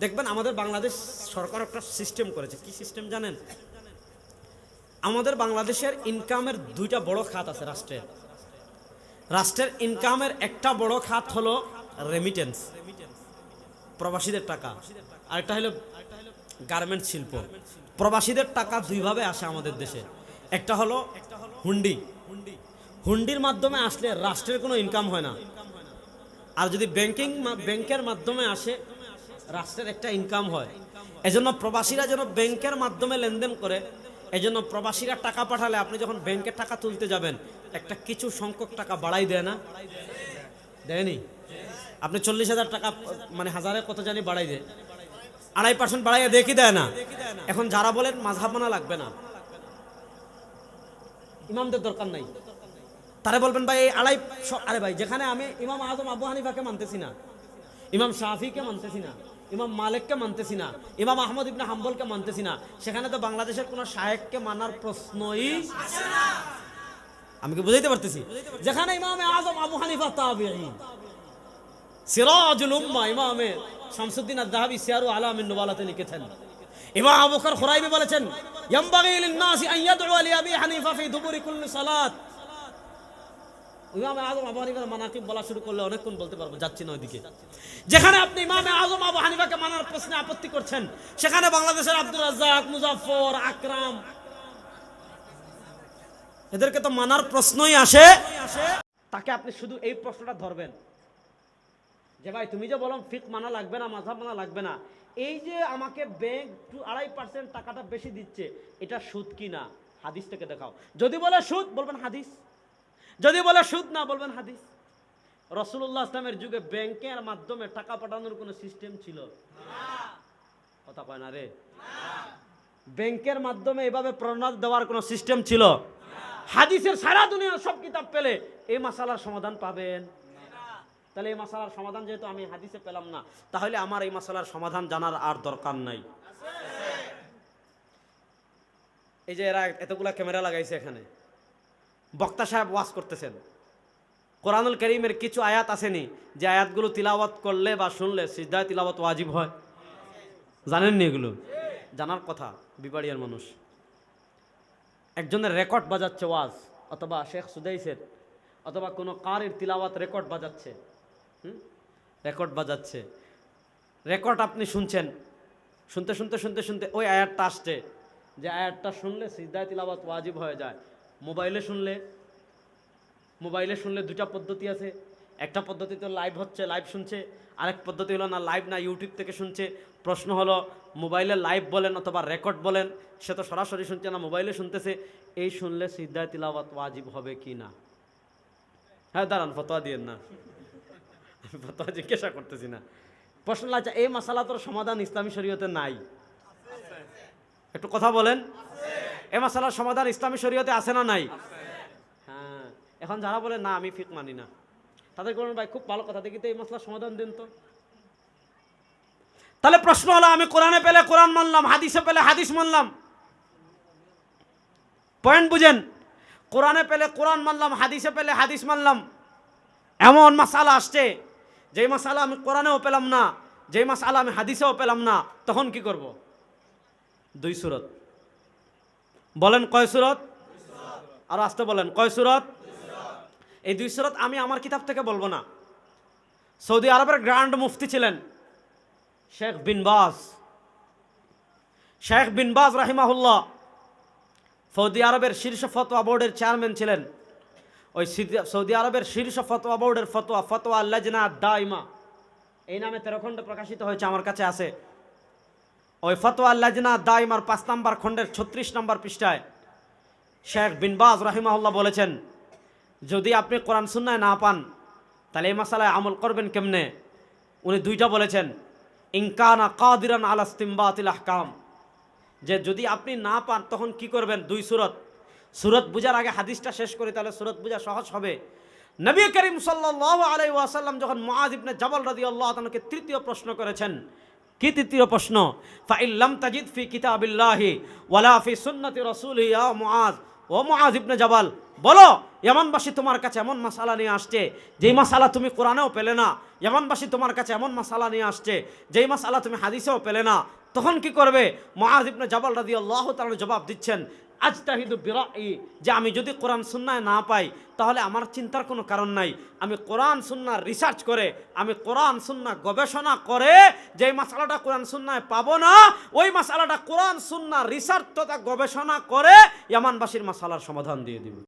দেখবেন আমাদের বাংলাদেশ সরকার একটা সিস্টেম করেছে। কি সিস্টেম জানেন? আমাদের বাংলাদেশের ইনকামের দুইটা বড় খাত আছে রাষ্ট্রের। রাষ্ট্রের ইনকামের একটা বড় খাত হলো রেমিটেন্স প্রবাসীদের টাকা। আরেকটা হলো গার্মেন্ট শিল্প। প্রবাসীদের টাকা দুইভাবে আসে আমাদের দেশে। একটা হলো হুন্ডি। হুন্ডির মাধ্যমে আসলে রাষ্ট্রের কোনো ইনকাম হয় না। আর যদি ব্যাংকিং ব্যাংকের মাধ্যমে আসে রাষ্ট্রের একটা ইনকাম হয়। এজন্য প্রবাসীরা যেন ব্যাংকের মাধ্যমে লেনদেন করে, এজন্য প্রবাসীরা টাকা পাঠালে আপনি যখন ব্যাংকে টাকা তুলতে যাবেন, একটা কিছু সংখ্যক টাকা বাড়াই দেয় না? দেয়নি? আপনি চল্লিশ হাজার টাকা মানে হাজারে কত জানি বাড়াই দেয়। আড়াই পার্সেন্ট বাড়াইয়া দেখি দেয় না? এখন যারা বলেন, মাঝহাব মানা লাগবে না। ইমামদের দরকার নাই। তারা বলবেন, ভাই, এই আড়াই আরে ভাই, যেখানে আমি ইমাম আজম আবু হানিফাকে মানতেছি না, ইমাম শাফিকে মানতেছি না ইমাম মালিককে মানতেছি না, ইমাম আহমদ ইবনে হাম্বলকে মানতেছি না। সেখানে তো বাংলাদেশের কোনো শায়েককে মানার প্রশ্নই আমি কি বুঝাইতে পারতেছি? যেখানে ইমামে আজম আবু হানিফা তাবিঈন সিরাজুল উম্মাহ ইমামে শামসুদ্দিন আদ-দাহাবি সিয়ারু আলামিন নুবালাতে লিখেছেন। ইমাম আবু বকর খুরাইবি বলেছেন, ইয়ামবাগি লিন-নাসি আন ইয়াদউ লি আবি হানিফা ফি দুবুরি কুল্লি সালাত। ইমামে আজম আবু হানিফার মানাকিব বলা শুরু করলে অনেকক্ষণ বলতে পারব, যাচ্ছি না ওইদিকে। যেখানে আপনি ইমামে আজম আবু হানিফাকে মানার প্রশ্নে আপত্তি করছেন, সেখানে বাংলাদেশের আব্দুল রাজ্জাক, মুজাফফর, আকরাম, এদেরকে তো মানার প্রশ্নই আসে। তাকে আপনি শুধু এই প্রশ্নটা ধরবেন। যে ভাই, তুমি যে বলো ফিক মানা লাগবে না মাঝাব মানা লাগবে না, এই যে আমাকে ব্যাংক টু আড়াই পার্সেন্ট টাকাটা বেশি দিচ্ছে, এটা সুদ কি না? হাদিস থেকে দেখাও। যদি বলে সুদ, বলবেন হাদিস। যদি বলে সুদ না বলবেন হাদিস। রসুল্লাহ ইসলামের যুগে ব্যাংকের মাধ্যমে টাকা পাঠানোর কোনো সিস্টেম ছিল? কথা কয় না রে। ব্যাংকের মাধ্যমে এভাবে প্রণাদ দেওয়ার কোনো সিস্টেম ছিল? হাদিসের সারা দুনিয়ার সব কিতাব পেলে এই মাসালার সমাধান পাবেন। তাহলে এই মাসালার সমাধান যেহেতু আমি হাদিসে পেলাম না তাহলে আমার এই মাসালার সমাধান জানার আর দরকার নাই। এই যে এরা এতগুলা ক্যামেরা লাগাইছে এখানে। বক্তা সাহেব ওয়াজ করতেছেন। কোরআনুল করিমের কিছু আয়াত আসেনি। যে আয়াতগুলো তিলাওয়াত করলে বা শুনলে সিদ্ধায় তিলাওয়াত ওয়াজিব হয়। জানেননি এগুলো? জানার কথা বিবাড়িয়ার মানুষ। একজনের রেকর্ড বাজাচ্ছে ওয়াজ, অথবা শেখ সুদাইসের, অথবা কোনো কারের তিলাওয়াত রেকর্ড বাজাচ্ছে। রেকর্ড বাজাচ্ছে। রেকর্ড আপনি শুনছেন। শুনতে শুনতে শুনতে শুনতে ওই আয়াতটা আসছে। যে আয়াতটা শুনলে সিদ্ধায় তিলাওয়াত ওয়াজিব হয়ে যায়। মোবাইলে শুনলে মোবাইলে শুনলে দুটা পদ্ধতি আছে। একটা পদ্ধতিতে লাইভ হচ্ছে লাইভ শুনছে। আরেক পদ্ধতি হলো না লাইভ না ইউটিউব থেকে শুনছে। প্রশ্ন হলো, মোবাইলে লাইভ বলেন অথবা রেকর্ড বলেন, সে তো সরাসরি শুনছে না, মোবাইলে শুনতেছে। এই শুনলে সিদ্ধায় তিলাওয়াত ওয়াজিব হবে কি না? হ্যাঁ দাঁড়ান, ফতোয়া দিয়েন না। আমি ফতোয়া জিজ্ঞাসা করতেছি না। প্রশ্ন আচ্ছা এই মশালা তোর সমাধান ইসলামী শরীয়তে নাই। একটু কথা বলেন। এ মশালার সমাধান ইসলামী শরীয়তে আছে না নাই? হ্যাঁ। এখন যারা বলে, না, আমি ফিক মানি না। তাদের বলুন ভাই, খুব ভালো কথা, দেখি তো এই মশলার সমাধান দিন তো। তাহলে প্রশ্ন হলো, আমি কোরআনে পেলে কোরআন মানলাম, হাদিসে পেলে হাদিস মানলাম। পয়েন্ট বুঝেন, কোরআনে পেলে কোরআন মানলাম, হাদিসে পেলে হাদিস মানলাম। এমন মাসালা আসছে, যেই মাসালা আমি কোরআনেও পেলাম না, যেই মাসালা আমি হাদিসেও পেলাম না, তখন কি করব? দুই সুরত। বলেন কয় সুরত? আর আসতে বলেন, কয় সুরত? এই দুই সুরত আমি আমার কিতাব থেকে বলব না। সৌদি আরবের গ্র্যান্ড মুফতি ছিলেন শেখ বিন বাজ। শেখ বিন বাজ রাহিমাহুল্লাহ সৌদি আরবের শীর্ষ ফতোয়া বোর্ডের চেয়ারম্যান ছিলেন। ওই সৌদি আরবের শীর্ষ ফতোয়া বোর্ডের ফতোয়া ফতোয়া লজনা দাইমা। এই নামে তেরো খণ্ড প্রকাশিত হয়েছে, আমার কাছে আছে। ওই ফতোয়া লজনা দাইমার পাঁচ নম্বর খণ্ডের ছত্রিশ নম্বর পৃষ্ঠায় শেখ বিনবাজ রাহিমাহুল্লাহ বলেছেন, যদি আপনি কোরআন সুন্নায় না পান, তাহলে এই মশালায় আমল করবেন কেমনে? উনি দুইটা বলেছেন ইনকানা কাদিরান আলাস্তিম্বাতিল আহকাম যে যদি আপনি না পান, তখন কি করবেন? দুই সুরত। সুরত বুঝার আগে হাদিসটা শেষ করি, তাহলে সুরত বুঝা সহজ হবে। নবী করিম সাল্লাল্লাহু আলাইহি ওয়াসাল্লাম যখন মুআজ ইবনে জাবাল রাদিয়াল্লাহু তাআলাকে তৃতীয় প্রশ্ন করেছেন কি তৃতীয় প্রশ্ন? ফাইল্লাম তাজিদ ফি কিতাবিল্লাহি ওয়ালা ফি সুন্নতি রাসূলি ইয়া মুআজ। ও মহাজ ইবনে জাবাল, বলো এমনবাসী তোমার কাছে এমন মশালা নিয়ে আসছে, যেই মশালা তুমি কোরআনেও পেলে না। এমনবাসী তোমার কাছে এমন মশালা নিয়ে আসছে, যেই মশালা তুমি হাদিসেও পেলে না। তখন কি করবে? মহাজ জাবাল রাদি আল্লাহ তাআলা জবাব দিচ্ছেন আজ তাহিদু বিরাই, যে আমি যদি কোরআন সুন্নায় না পাই, তাহলে আমার চিন্তার কোনো কারণ নাই। আমি কোরআন সুন্না রিসার্চ করে, আমি কোরআন সুন্না গবেষণা করে যে মশালাটা কোরআন সুন্নায় পাবো না, ওই মশালাটা কোরআন সুন্না রিসার্চ তথা গবেষণা করে, ইয়ামানবাসীর মশালার সমাধান দিয়ে দিব।